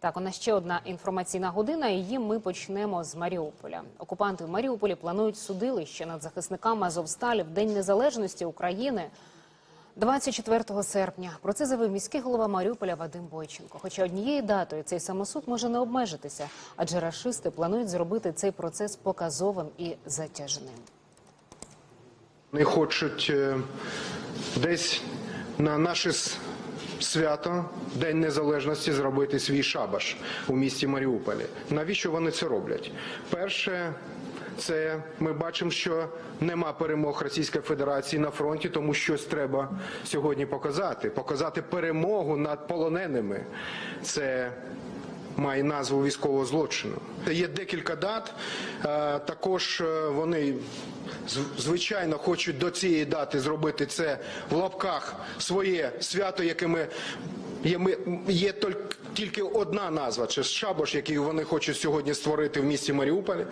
Так, у нас ще одна інформаційна година. Її ми почнемо з Маріуполя. Окупанти в Маріуполі планують судилище над захисниками Азовсталі в День Незалежності України 24 серпня. Про це заявив міський голова Маріуполя Вадим Бойченко. Хоча однією датою цей самосуд може не обмежитися, адже рашисти планують зробити цей процес показовим і затяжним. Вони хочуть е, десь на наше с- свято, День Незалежності, зробити свій шабаш у місті Маріуполі. Навіщо вони це роблять? Перше, це ми бачимо, що нема перемог Російської Федерації на фронті, тому щось треба сьогодні показати. Показати перемогу над полоненими. Це має назву військового злочину. Є декілька дат. е, Також е, вони звичайно хочуть до цієї дати зробити це в лапках своє свято, яке ми. Є, ми, є тільки- одна назва, чи Шабош, який вони хочуть сьогодні створити в місті Маріуполі.